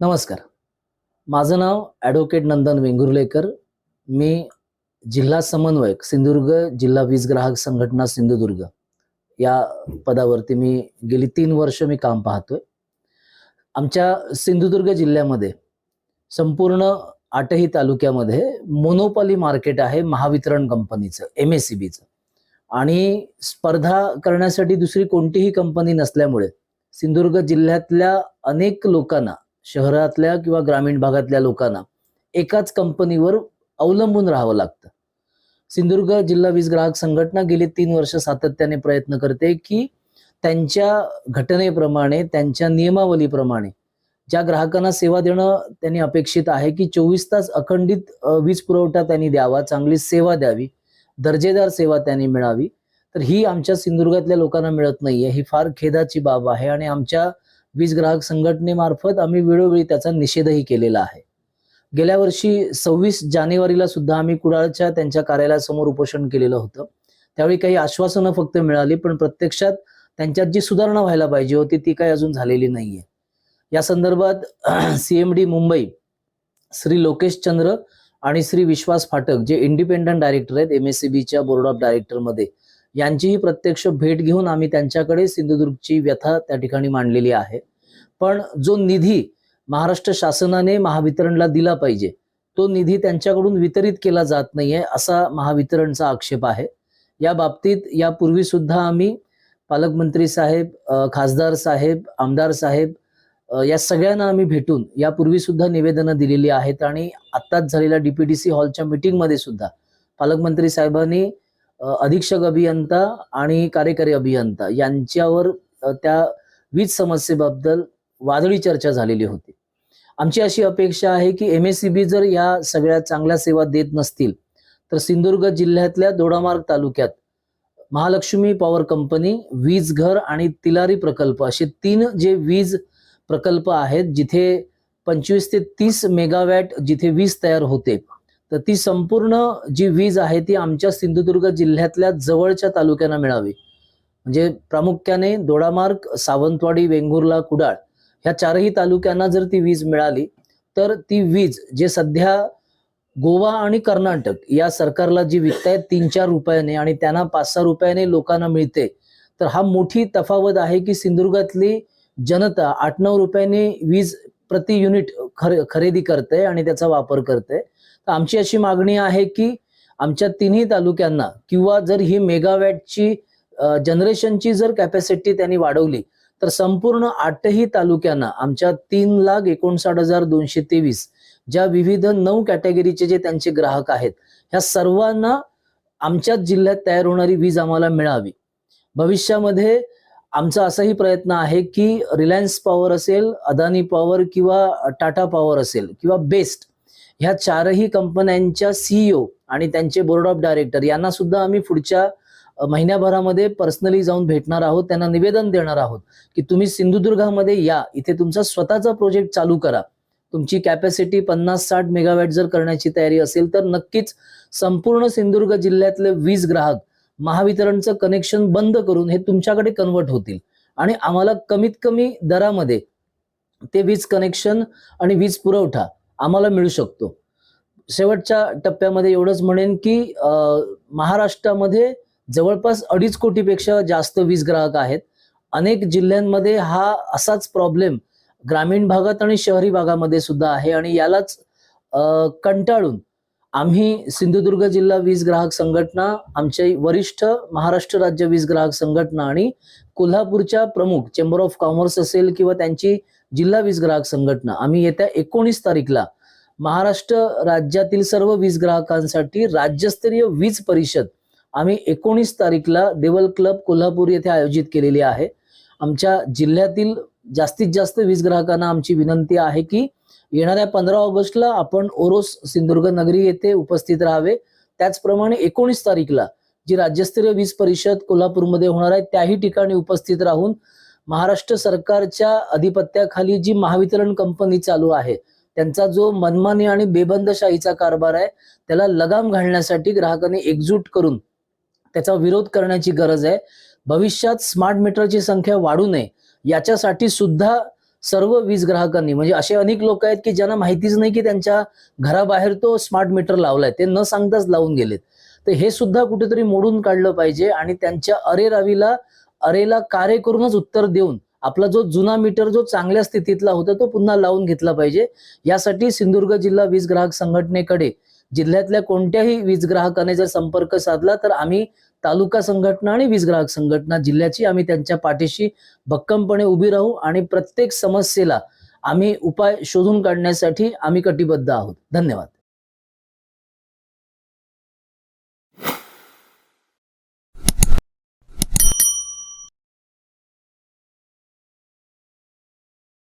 नमस्कार. माझं नाव ॲडव्होकेट नंदन वेंगुर्लेकर. मी जिल्हा समन्वयक सिंधुदुर्ग जिल्हा वीज ग्राहक संघटना सिंधुदुर्ग या पदावरती मी गेली तीन वर्ष मी काम पाहतोय. आमच्या सिंधुदुर्ग जिल्ह्यामध्ये संपूर्ण आठही तालुक्यामध्ये मोनोपॉली मार्केट आहे महावितरण कंपनीचं एम एस सी बीचं आणि स्पर्धा करण्यासाठी दुसरी कोणतीही कंपनी नसल्यामुळे सिंधुदुर्ग जिल्ह्यातल्या अनेक लोकांना शहरातल्या किंवा ग्रामीण भागातल्या लोकांना एकाच कंपनीवर अवलंबून राहावं लागतं. सिंधुदुर्ग जिल्हा वीज ग्राहक संघटना गेली तीन वर्ष सातत्याने प्रयत्न करते की त्यांच्या घटनेप्रमाणे त्यांच्या नियमावलीप्रमाणे ज्या ग्राहकांना सेवा देणं त्यांनी अपेक्षित आहे की चोवीस तास अखंडित वीज पुरवठा त्यांनी द्यावा चांगली सेवा द्यावी दर्जेदार सेवा त्यांनी मिळावी तर ही आमच्या सिंधुदुर्गातल्या लोकांना मिळत नाहीये. ही फार खेदाची बाब आहे आणि आमच्या वीज ग्राहक संघटनेमार्फत आम्ही वेळोवेळी त्याचा निषेधही केलेला आहे. गेल्या वर्षी सव्वीस जानेवारीला सुद्धा आम्ही कुडाळच्या त्यांच्या कार्यालयासमोर उपोषण केलेलं होतं. त्यावेळी काही आश्वासनं फक्त मिळाली पण प्रत्यक्षात त्यांच्यात जी सुधारणा व्हायला पाहिजे होती ती काही अजून झालेली नाहीये. या संदर्भात सीएमडी मुंबई श्री लोकेश चंद्र आणि श्री विश्वास फाटक जे इंडिपेंडंट डायरेक्टर आहेत एमएससीबीच्या बोर्ड ऑफ डायरेक्टरमध्ये यांचीही प्रत्यक्ष भेट घेऊन आम्ही त्यांच्याकडे सिंधुदुर्गची व्यथा त्या ठिकाणी मांडलेली आहे. पण जो निधी महाराष्ट्र शासनाने महावितरणला दिला पाहिजे तो निधी त्यांच्याकडून वितरित केला जात नाहीये असा महावितरणचा आक्षेप आहे. या बाबतीत यापूर्वी सुद्धा आम्ही पालकमंत्री साहेब खासदार साहेब आमदार साहेब या सगळ्यांना आम्ही भेटून यापूर्वी सुद्धा निवेदनं दिलेली आहेत आणि आत्ताच झालेल्या डीपीडीसी हॉलच्या मीटिंगमध्ये सुद्धा पालकमंत्री साहेबांनी अधीक्षक अभियंता आणि कार्यकारी अभियंता यांच्यावर त्या वीज समस्येबद्दल वादळी चर्चा झालेली होती. आमची अशी अपेक्षा आहे की एम एस सी बी जर या सगळ्या चांगल्या सेवा देत नसतील तर सिंधुदुर्ग जिल्ह्यातल्या दोडामार्ग तालुक्यात महालक्ष्मी पॉवर कंपनी वीज घर आणि तिलारी प्रकल्प असे तीन जे वीज प्रकल्प आहेत जिथे पंचवीस ते तीस मेगावॅट जिथे वीज तयार होते तर ती संपूर्ण जी वीज आहे ती आमच्या सिंधुदुर्ग जिल्ह्यातल्या जवळच्या तालुक्यांना मिळावी. म्हणजे प्रामुख्याने दोडामार्ग सावंतवाडी वेंगुर्ला कुडाळ ह्या चारही तालुक्यांना जर ती वीज मिळाली तर ती वीज जे सध्या गोवा आणि कर्नाटक या सरकारला जी विकतायत तीन चार रुपयाने आणि त्यांना पाच सहा रुपयाने लोकांना मिळते तर हा मोठी तफावत आहे की सिंधुदुर्गातली जनता आठ नऊ रुपयाने वीज प्रति युनिट खरे खरेदी करते आणि त्याचा वापर करते. तर आमची अशी मागणी आहे की आमच्या तिन्ही तालुक्यांना किंवा जर ही मेगावॅटची जनरेशनची जर कॅपॅसिटी त्यांनी वाढवली तर संपूर्ण आठही तालुक्यांना आमच्या तीन लाख एकोणसाठ हजार दोनशे तेवीस ज्या विविध नऊ कॅटेगरीचे जे त्यांचे ग्राहक आहेत ह्या सर्वांना आमच्याच जिल्ह्यात तयार होणारी वीज आम्हाला मिळावी. भविष्यामध्ये आमचा असाही प्रयत्न आहे की रिलायन्स पॉवर असेल अदानी पॉवर किंवा टाटा पॉवर असेल किंवा बेस्ट ह्या चारही कंपन्यांच्या सीईओ आणि त्यांचे बोर्ड ऑफ डायरेक्टर यांना सुद्धा आम्ही पुढच्या महिन्याभरामध्ये पर्सनली जाऊन भेटणार आहोत त्यांना निवेदन देणार आहोत की तुम्ही सिंधुदुर्गामध्ये या इथे तुमचा स्वतःचा प्रोजेक्ट चालू करा. तुमची कॅपॅसिटी पन्नास साठ मेगावॅट जर करण्याची तयारी असेल तर नक्कीच संपूर्ण सिंधुदुर्ग जिल्ह्यातले वीज ग्राहक महावितरणचं कनेक्शन बंद करून हे तुमच्याकडे कन्वर्ट होतील. आणि आम्हाला कमीत कमी दरामध्ये ते वीज कनेक्शन आणि वीज पुरवठा आम्हाला मिळू शकतो. शेवटच्या टप्प्यामध्ये एवढंच म्हणेन की महाराष्ट्रामध्ये जवळपास अडीच कोटीपेक्षा जास्त वीज ग्राहक आहेत. अनेक जिल्ह्यांमध्ये हा असाच प्रॉब्लेम ग्रामीण भागात आणि शहरी भागामध्ये सुद्धा आहे आणि यालाच कंटाळून आम्ही सिंधुदुर्ग जिल्हा वीज ग्राहक संघटना आमचे वरिष्ठ महाराष्ट्र राज्य वीज ग्राहक संघटना आणि कोल्हापूरच्या प्रमुख चेंबर ऑफ कॉमर्स असेल किंवा त्यांची जिल्हा वीज ग्राहक संघटना. आम्ही येत्या एकोणीस तारीखला महाराष्ट्र राज्यातील सर्व वीज ग्राहकांसाठी राज्यस्तरीय वीज परिषद आम्ही एकोणीस तारीखला देवल क्लब कोल्हापूर येथे आयोजित केलेली आहे. आमच्या जिल्ह्यातील जास्तीत जास्त वीज ग्राहकांना आमची विनंती आहे की येणाऱ्या पंधरा ऑगस्टला आपण ओरोस सिंधुदुर्ग नगरी येथे उपस्थित राहावे. त्याचप्रमाणे एकोणीस तारीखला जी राज्यस्तरीय वीज परिषद कोल्हापूरमध्ये होणार आहे त्याही ठिकाणी उपस्थित राहून महाराष्ट्र सरकारच्या अधिपत्याखाली जी महावितरण कंपनी चालू आहे त्यांचा जो मनमानी आणि बेबंदशाहीचा कारभार आहे त्याला लगाम घालण्यासाठी ग्राहकांनी एकजूट करून त्याचा विरोध करण्याची गरज आहे. भविष्यात स्मार्ट मीटरची संख्या वाढू नये याच्यासाठी सुद्धा सर्व वीज ग्राहकांनी म्हणजे असे अनेक लोक आहेत की ज्यांना माहितीच नाही की त्यांच्या घराबाहेर तो स्मार्ट मीटर लावलाय. ते न सांगताच लावून गेलेत. तर हे सुद्धा कुठेतरी मोडून काढलं पाहिजे आणि त्यांच्या अरेरावीला अरेला कार्य करूनच उत्तर देऊन आपला जो जुना मीटर जो चांगल्या स्थितीतला होता तो पुन्हा लावून घेतला पाहिजे. यासाठी सिंधुदुर्ग जिल्हा वीज ग्राहक संघटनेकडे जिल्ह्यातल्या कोणत्याही वीज ग्राहकाने जर संपर्क साधला तर आम्ही तालुका संघटना आणि वीज ग्राहक संघटना जिल्ह्याची आम्ही त्यांच्या पाठीशी भक्कमपणे उभी राहू आणि प्रत्येक समस्येला आम्ही उपाय शोधून काढण्यासाठी आम्ही कटिबद्ध आहोत. धन्यवाद.